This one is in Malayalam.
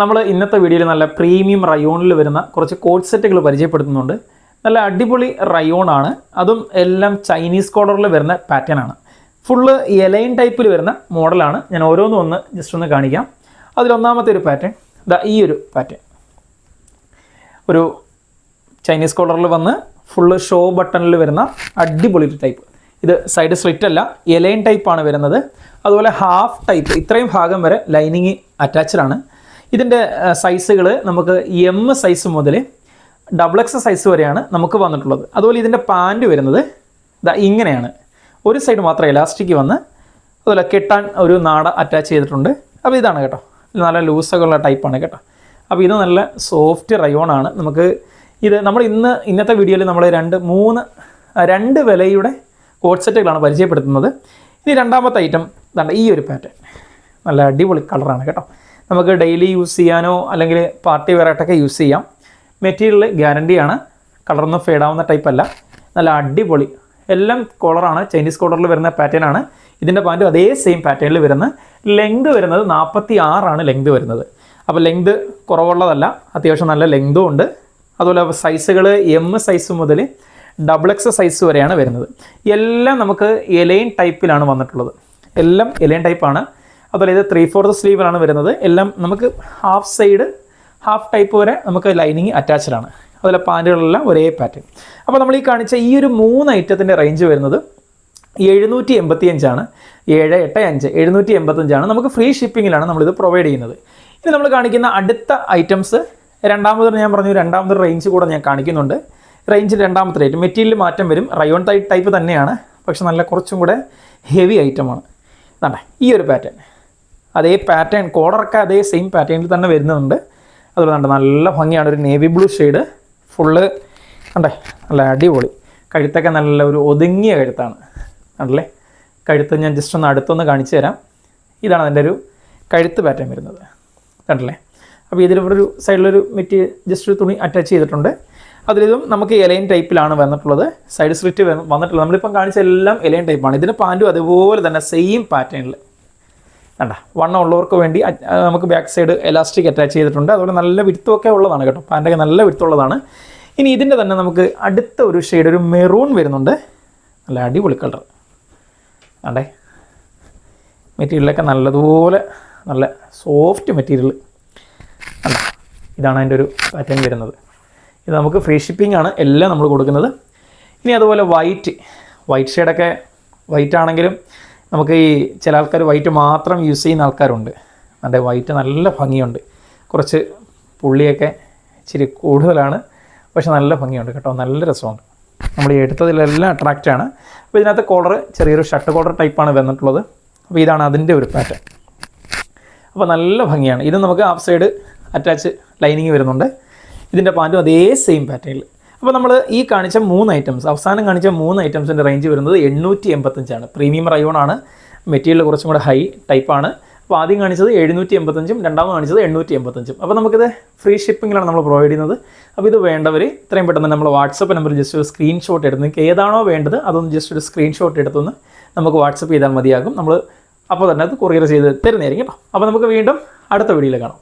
നമ്മൾ ഇന്നത്തെ വീഡിയോയിൽ നല്ല പ്രീമിയം റയോണിൽ വരുന്ന കുറച്ച് കോഡ് സെറ്റുകൾ പരിചയപ്പെടുത്തുന്നുണ്ട്. നല്ല അടിപൊളി റയോൺ ആണ് അതും എല്ലാം ചൈനീസ് കോളറിൽ വരുന്ന പാറ്റേൺ ആണ്. ഫുള്ള് എലൈൻ ടൈപ്പിൽ വരുന്ന മോഡലാണ് ഞാൻ ഓരോന്നും ഒന്ന് ജസ്റ്റ് ഒന്ന് കാണിക്കാം. അതിലൊന്നാമത്തെ ഒരു പാറ്റേൺ ദാ ഈ ഒരു പാറ്റേൺ ഒരു ചൈനീസ് കോളറിൽ വന്ന് ഫുള്ള് ഷോ ബട്ടണിൽ വരുന്ന അടിപൊളി ഒരു ടൈപ്പ് ഇത് സൈഡ് സ്ലിറ്റ് അല്ല എലൈൻ ടൈപ്പാണ് വരുന്നത്. അതുപോലെ ഹാഫ് ടൈപ്പ് ഇത്രയും ഭാഗം വരെ ലൈനിങ് അറ്റാച്ച്ഡ് ആണ്. ഇതിന്റെ സൈസുകൾ നമുക്ക് എം സൈസ് മുതൽ ഡബിൾ എക്സ് സൈസ് വരെയാണ് നമുക്ക് വന്നിട്ടുള്ളത്. അതുപോലെ ഇതിന്റെ പാന്റ് വരുന്നത് ഇതാ ഇങ്ങനെയാണ്. ഒരു സൈഡ് മാത്രം ഇലാസ്റ്റിക് വന്ന് അതുപോലെ കെട്ടാൻ ഒരു നാട അറ്റാച്ച് ചെയ്തിട്ടുണ്ട്. അപ്പോൾ ഇതാണ് കേട്ടോ. നല്ല ലൂസൊക്കെ ഉള്ള ടൈപ്പാണ് കേട്ടോ. അപ്പോൾ ഇത് നല്ല സോഫ്റ്റ് റയോൺ ആണ്. നമുക്ക് ഇത് നമ്മൾ ഇന്ന് ഇന്നത്തെ വീഡിയോയിൽ നമ്മൾ രണ്ട് മൂന്ന് രണ്ട് വിലയുടെ കോഡ്സെറ്റുകളാണ് പരിചയപ്പെടുത്തുന്നത്. ഇനി രണ്ടാമത്തെ ഐറ്റം ഇതാണ് ഈ ഒരു പാറ്റേൺ നല്ല അടിപൊളി കളറാണ് കേട്ടോ. നമുക്ക് ഡെയിലി യൂസ് ചെയ്യാനോ അല്ലെങ്കിൽ പാർട്ടി വെയറായിട്ടൊക്കെ യൂസ് ചെയ്യാം. മെറ്റീരിയൽ ഗ്യാരണ്ടിയാണ് കളറൊന്നും ഫേഡാവുന്ന ടൈപ്പ് അല്ല. നല്ല അടിപൊളി. എല്ലാം കോളറാണ് ചൈനീസ് കോളറിൽ വരുന്ന പാറ്റേൺ ആണ്. ഇതിന്റെ പാന്റും അതേ സെയിം പാറ്റേണിൽ വരുന്ന ലെങ്ത് വരുന്നത് നാൽപ്പത്തി ആറാണ് ലെങ്ത് വരുന്നത്. അപ്പോൾ ലെങ്ത് കുറവുള്ളതല്ല. അത്യാവശ്യം നല്ല ലെങ്തും ഉണ്ട്. അതുപോലെ സൈസുകൾ എം സൈസ് മുതൽ ഡബിൾ എക്സ് സൈസ് വരെയാണ് വരുന്നത്. എല്ലാം നമുക്ക് എലൈൻ ടൈപ്പിലാണ് വന്നിട്ടുള്ളത്. എല്ലാം എലൈൻ ടൈപ്പാണ് അതുപോലെ ഇത് ത്രീ ഫോർത്ത് സ്ലീവിലാണ് വരുന്നത്. എല്ലാം നമുക്ക് ഹാഫ് സൈഡ് ഹാഫ് ടൈപ്പ് വരെ നമുക്ക് ലൈനിങ് അറ്റാച്ച്ഡ് ആണ് അതുപോലെ പാന്റുകളെല്ലാം ഒരേ പാറ്റേൺ അപ്പോൾ നമ്മൾ ഈ കാണിച്ച ഈ ഒരു മൂന്ന് ഐറ്റത്തിന്റെ റേഞ്ച് വരുന്നത് എഴുന്നൂറ്റി എൺപത്തി അഞ്ചാണ് ഏഴ് എട്ട് അഞ്ച് എഴുന്നൂറ്റി എൺപത്തഞ്ചാണ് നമുക്ക് ഫ്രീ ഷിപ്പിങ്ങിലാണ് നമ്മളിത് പ്രൊവൈഡ് ചെയ്യുന്നത്. ഇനി നമ്മൾ കാണിക്കുന്ന അടുത്ത ഐറ്റംസ് രണ്ടാമത് ഞാൻ പറഞ്ഞു രണ്ടാമത് റേഞ്ച് കൂടെ ഞാൻ കാണിക്കുന്നുണ്ട്. റേഞ്ച് രണ്ടാമത്തെ റേറ്റ് മെറ്റീരിയൽ മാറ്റം വരും. റയോൺ ടൈപ്പ് തന്നെയാണ്. പക്ഷെ നല്ല കുറച്ചും കൂടെ ഹെവി ഐറ്റമാണ് ഇതാണ്ടേ ഈ ഒരു പാറ്റേൺ അതേ പാറ്റേൺ കോളറൊക്കെ അതേ സെയിം പാറ്റേണിൽ തന്നെ വരുന്നുണ്ട്. അതുപോലെ കണ്ടോ നല്ല ഭംഗിയാണ്. ഒരു നേവി ബ്ലൂ ഷെയ്ഡ് ഫുള്ള് കണ്ടേ നല്ല അടിപൊളി. കഴുത്തൊക്കെ നല്ല ഒരു ഒതുങ്ങിയ കഴുത്താണ്. കണ്ടല്ലേ? കഴുത്ത് ഞാൻ ജസ്റ്റ് ഒന്ന് അടുത്തൊന്ന് കാണിച്ചു തരാം. ഇതാണ് അതിന്റെ ഒരു കഴുത്ത് പാറ്റേൺ വരുന്നത്. കണ്ടല്ലേ? അപ്പോൾ ഇതിൽ ഒരു സൈഡിലൊരു മെറ്റീരിയൽ ജസ്റ്റ് ഒരു തുണി അറ്റാച്ച് ചെയ്തിട്ടുണ്ട്. അതിലിതും നമുക്ക് എലൈൻ ടൈപ്പിലാണ് വന്നിട്ടുള്ളത്. സൈഡ് സ്ലിറ്റ് വന്നിട്ടുള്ളത് നമ്മളിപ്പം കാണിച്ച എല്ലാം എലൈൻ ടൈപ്പാണ് ഇതിന്റെ പാന്റും അതുപോലെ തന്നെ സെയിം പാറ്റേണിൽ കണ്ട? വണ്ണം ഉള്ളവർക്ക് വേണ്ടി നമുക്ക് ബാക്ക് സൈഡ് എലാസ്റ്റിക് അറ്റാച്ച് ചെയ്തിട്ടുണ്ട്. അതുപോലെ നല്ല വിരുത്തമൊക്കെ ഉള്ളതാണ് കേട്ടോ. പാന്റൊക്കെ നല്ല വിടുത്തുള്ളതാണ് ഇനി ഇതിന്റെ തന്നെ നമുക്ക് അടുത്ത ഒരു ഷെയ്ഡ് ഒരു മെറൂൺ വരുന്നുണ്ട്. നല്ല അടിപൊളി കളർ ആണ്ടേ മെറ്റീരിയലൊക്കെ നല്ലതുപോലെ നല്ല സോഫ്റ്റ് മെറ്റീരിയൽ അല്ല ഇതാണ് അതിന്റെ ഒരു പാറ്റേൺ വരുന്നത്. ഇത് നമുക്ക് ഫ്രീ ഷിപ്പിംഗ് ആണ്. എല്ലാം നമ്മൾ കൊടുക്കുന്നത്. ഇനി അതുപോലെ വൈറ്റ് വൈറ്റ് ഷെയ്ഡൊക്കെ വൈറ്റ് ആണെങ്കിലും നമുക്ക് ഈ ചില ആൾക്കാർ വൈറ്റ് മാത്രം യൂസ് ചെയ്യുന്ന ആൾക്കാരുണ്ട്. അതിന്റെ വൈറ്റ് നല്ല ഭംഗിയുണ്ട്. കുറച്ച് പുള്ളിയൊക്കെ ഇച്ചിരി കൂടുതലാണ് പക്ഷെ നല്ല ഭംഗിയുണ്ട് കേട്ടോ. നല്ല രസമുണ്ട്. നമ്മൾ എടുത്തതിലെല്ലാം അട്രാക്റ്റ് ആണ്. അപ്പോൾ ഇതിനകത്ത് കോളർ ചെറിയൊരു ഷർട്ട് കോളർ ടൈപ്പാണ് വന്നിട്ടുള്ളത്. അപ്പോൾ ഇതാണ് അതിന്റെ ഒരു പാറ്റേൺ അപ്പോൾ നല്ല ഭംഗിയാണ്. ഇത് നമുക്ക് ഹാഫ് സൈഡ് അറ്റാച്ച് ലൈനിങ് വരുന്നുണ്ട്. ഇതിന്റെ പാന്റും അതേ സെയിം പാറ്റേണിൽ അപ്പോൾ നമ്മൾ ഈ കാണിച്ച മൂന്ന് ഐറ്റംസ് അവസാനം കാണിച്ച മൂന്ന് ഐറ്റംസിന്റെ റേഞ്ച് വരുന്നത് എണ്ണൂറ്റി എൺപത്തഞ്ചാണ് പ്രീമിയം റയോൺ ആണ്. മെറ്റീരിയൽ കുറച്ചും കൂടെ ഹൈ ടൈപ്പാണ് അപ്പോൾ ആദ്യം കാണിച്ചത് എഴുന്നൂറ്റി എൺപത്തഞ്ചും രണ്ടാമത് കാണിച്ചത് എണ്ണൂറ്റി എൺപത്തഞ്ചും അപ്പോൾ നമുക്കിത് ഫ്രീ ഷിപ്പിങ്ങിലാണ് നമ്മൾ പ്രൊവൈഡ് ചെയ്യുന്നത്. അപ്പോൾ ഇത് വേണ്ടവർ ഇത്രയും പെട്ടെന്ന് നമ്മൾ വാട്സപ്പ് നമ്പർ ജസ്റ്റ് ഒരു സ്ക്രീൻഷോട്ട് എടുത്ത് നിങ്ങൾക്ക് ഏതാണോ വേണ്ടത് അതൊന്ന് ജസ്റ്റ് ഒരു സ്ക്രീൻഷോട്ട് എടുത്തൊന്ന് നമുക്ക് വാട്സപ്പ് ചെയ്താൽ മതിയാകും. നമ്മൾ അപ്പോൾ തന്നെ അത് കൊറിയർ ചെയ്ത് തരുന്നതായിരിക്കും അപ്പോൾ നമുക്ക് വീണ്ടും അടുത്ത വീഡിയോയിൽ കാണാം.